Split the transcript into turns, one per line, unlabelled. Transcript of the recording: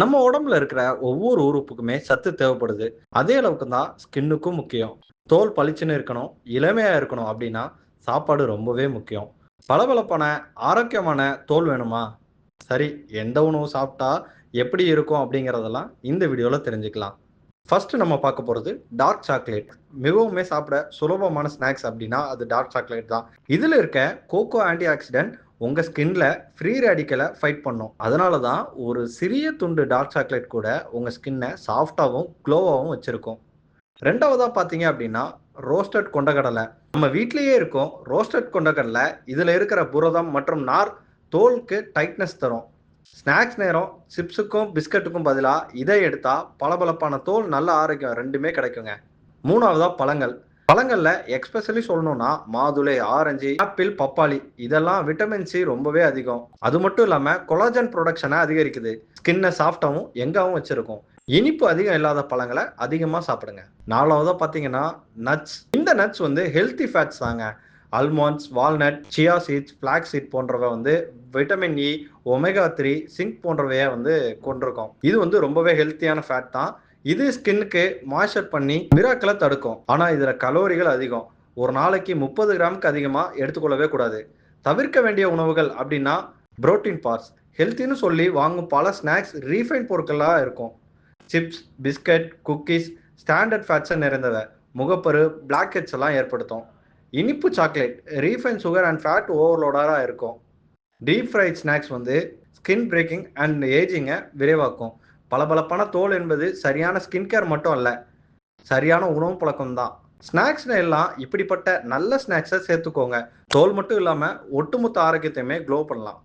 நம்ம உடம்புல இருக்கிற ஒவ்வொரு உறுப்புக்குமே சத்து தேவைப்படுது. அதே அளவுக்கு தான் ஸ்கின்னுக்கும் முக்கியம். தோல் பளிச்சுன்னு இருக்கணும் இளமையா இருக்கணும் அப்படின்னா சாப்பாடு ரொம்பவே முக்கியம். பளபளப்பான ஆரோக்கியமான தோல் வேணுமா? சரி எந்த உணவு சாப்பிட்டா எப்படி இருக்கும் அப்படிங்கிறதெல்லாம் இந்த வீடியோவில் தெரிஞ்சுக்கலாம். ஃபர்ஸ்ட் நம்ம பார்க்க போகிறது டார்க் சாக்லேட் மிகவுமே சாப்பிட சுலபமான ஸ்நாக்ஸ் அப்படின்னா அது டார்க் சாக்லேட் தான். இதில் இருக்க கோகோ ஆன்டி ஆக்சிடென்ட் உங்க ஸ்கின்ல ஃப்ரீ ரேடிக்கலை ஃபைட் பண்ணும். அதனால தான் ஒரு சிறிய துண்டு டார்க் சாக்லேட் கூட உங்க ஸ்கின்னை சாஃப்டாகவும் க்ளோவாகவும் வச்சிருக்கும். ரெண்டாவதா பார்த்தீங்க அப்படின்னா ரோஸ்டட் கொண்டக்கடலை. நம்ம வீட்லயே இருக்கும் ரோஸ்டட் கொண்டக்கடலை. இதுல இருக்கிற புரதம் மற்றும் நார் தோலுக்கு டைட்னஸ் தரும். ஸ்நாக்ஸ் நேரம் சிப்ஸுக்கும் பிஸ்கட்டுக்கும் பதிலாக இதை எடுத்தால் பளபளப்பான தோல் நல்ல ஆரோக்கியம் ரெண்டுமே கிடைக்குங்க. மூணாவதா பழங்கள். பழங்களில் எக்ஸ்பெஷலி சொல்லணும்னா மாதுளை ஆரஞ்சு ஆப்பிள் பப்பாளி இதெல்லாம் விட்டமின் சி ரொம்பவே அதிகம். அது மட்டும் இல்லாமல் கொலாஜன் ப்ரொடக்ஷனை அதிகரிக்குது. ஸ்கின்னை சாஃப்டாகவும் எங்காவும் வச்சிருக்கும். இனிப்பு அதிகம் இல்லாத பழங்களை அதிகமாக சாப்பிடுங்க. நாலாவதாக பார்த்தீங்கன்னா நட்ஸ் இந்த நட்ஸ் வந்து ஹெல்த்தி ஃபேட்ஸ் தாங்க. Almonds walnut chia seeds black seed போன்றவை வந்து vitamin E omega three zinc போன்றவையை வந்து கொண்டிருக்கும். இது வந்து ரொம்பவே ஹெல்த்தியான ஃபேட் தான். இது ஸ்கின்னுக்கு மாய்ஸ்சர் பண்ணி மிராக்களை தடுக்கும். ஆனால் இதில் கலோரிகள் அதிகம். ஒரு நாளைக்கு முப்பது கிராமுக்கு அதிகமாக எடுத்துக்கொள்ளவே கூடாது. தவிர்க்க வேண்டிய உணவுகள் அப்படின்னா புரோட்டீன் பார்ஸ் ஹெல்த்தின்னு சொல்லி வாங்கும் பல ஸ்நாக்ஸ் ரீஃபைன் பொருட்களாக இருக்கும். சிப்ஸ் பிஸ்கட் குக்கீஸ் ஸ்டாண்டர்ட் ஃபேட்ஸை நிறைந்தவை. முகப்பரு பிளாக் ஹெட்ஸ் எல்லாம் ஏற்படுத்தும். இனிப்பு chocolate refine sugar and fat ஓவர்லோடாக இருக்கும். டீப் ஃப்ரைட் ஸ்நாக்ஸ் வந்து ஸ்கின் பிரேக்கிங் அண்ட் ஏஜிங்கை விரைவாக்கும். பளபளப்பான தோல் என்பது சரியான ஸ்கின் கேர் மட்டும் அல்ல சரியான உணவு பழக்கம் தான். ஸ்நாக்ஸ்ல எல்லாம் இப்படிப்பட்ட நல்ல ஸ்நாக்ஸை சேர்த்துக்கோங்க. தோல் மட்டும் இல்லாமல் ஒட்டுமொத்த ஆரோக்கியத்தையுமே க்ளோ பண்ணலாம்.